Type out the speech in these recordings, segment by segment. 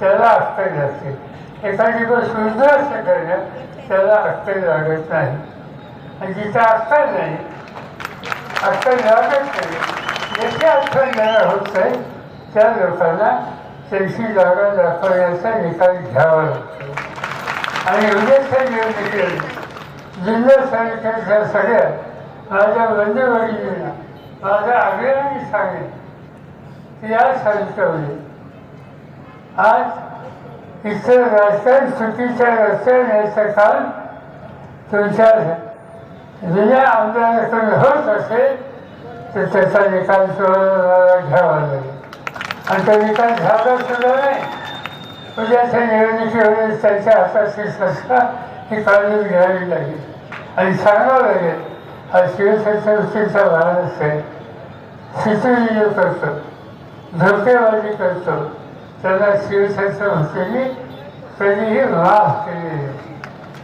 त्याला अक्कल जाते एखादी गोष्ट असं करणं त्याला अक्कल लागत नाही. आणि जिथं अक्कल नाही अक्कल लागत नाही ज्याची अक्कल ज्याला होत नाही त्या लोकांना त्यांची जागा दाखवण्याचा निकाल घ्यावा लागतो. आणि उद्याच्या निवडणुकीत जिल्हा तालुक्याच्या सगळ्या माझ्या बंधुभगिनींना माझ्या आग्रहाने सांगेन. की या तालुक्यामध्ये आज इथं राजकारण चुकीच्या रस्त्याने याचं काम तुमच्या जुन्या आमदाराकडून होत असेल तर त्याचा निकाल घ्यावा लागेल. आणि तो निकाल झाला सुद्धा नाही. उद्याच्या निवडणुकीवेळेस त्यांच्या हाताची संस्था ही काढून घ्यावी लागेल. आणि सांगावं लागेल हा शिवसेनेचा भाग असेल शिथिल करतो. धोकेबाजी करतो. त्याला शिवछत्रपतींनी कधीही माफ केली नाही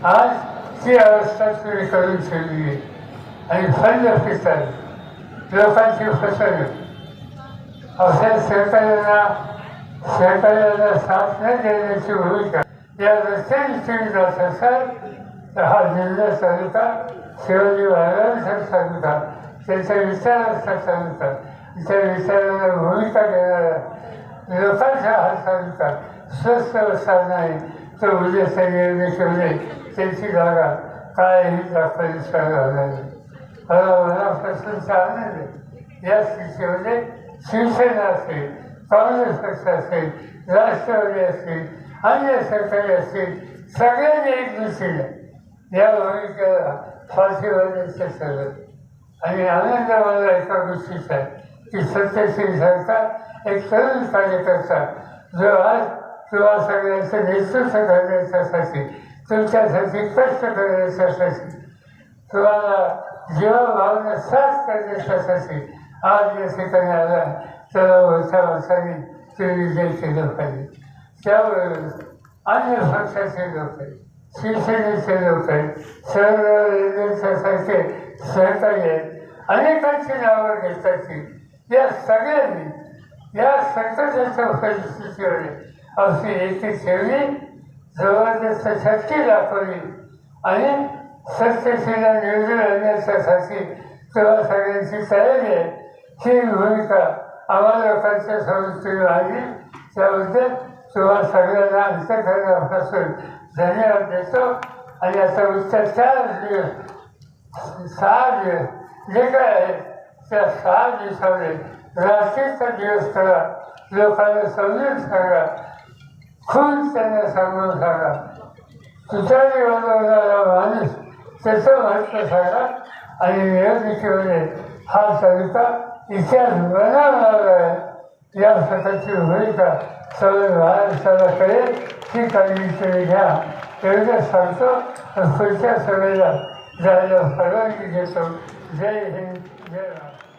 आज ती अवस्था तुम्ही करून ठेवली आहे आणि फंड पितात लोकांची फसवणूक अशा सरकारला सरकारला साथ न देण्याची भूमिका या रस्त्याने तुम्ही जात असाल तर हा जिल्हा तालुका शिवाजी महाराजांचा तालुका त्यांच्या विचारांचा तालुका त्या विचारांना भूमिका देणारा लोकांचा हालचालीचा स्वस्त बसणार नाही उद्या उद्याच्या त्यांची जागा कायही दाखवली सांगणार नाही मला प्रशंसा आनंद आहे. या स्थितीमध्ये शिवसेना असेल काँग्रेस पक्ष असेल राष्ट्रवादी असेल अन्य सरकारी असतील सगळ्यांनी एक दिशेने या भूमिकेला फाशीवाद्याचं सगळं आणि आनंद मला एका गोष्टीचा आहे. की सत्यशील संस्था एक तरुण कार्यकर्ता जो आज किंवा सगळ्यांचं नेतृत्व करण्याच्यासाठी तुमच्यासाठी कष्ट करण्याच्यासाठी तुम्हाला जीवाभावना साथ करण्यासाठी आज या ठिकाणी आला त्याला मोठ्या वर्षाने ते विजय केलं पाहिजे त्याबरोबर अन्य पक्षाचे लोक आहेत शिवसेनेचे लोक आहेत सर्व रेल्वेसारखे सहकारी आहेत अनेकांची नावं घेतात या सगळ्यांनी या संकटाच्या परिस्थितीमध्ये अशी एकी ठेवली जबरदस्त शक्ती दाखवली आणि सत्यशीला निवडून आणण्यासाठी तेव्हा सगळ्यांची तयारी आहे. ही भूमिका आम्हा लोकांच्या समोर आली त्याबद्दल तेव्हा सगळ्यांना अंतकरणापासून धन्यवाद देतो आणि आता उत्तर चार दिवस सहा दिवस जे काय आहे त्या सहा दिवसामध्ये रात्रीचा दिवस करा लोकांना समजून सांगा. खून त्यांना सांगून सांगा. तुतारी बनवणारा माणूस त्याचं महत्त्व सांगा आणि निवडणुकीमध्ये हा तालुका इतिहास बनवणार आहे. या स्वतःची भूमिका सर्व महाराष्ट्राला कळेल. ही काळजी तुम्ही घ्या. एवढं सांगतो पुढच्या सभेला जायला परवानगी घेतो जय हिंद. जय महाराष्ट्र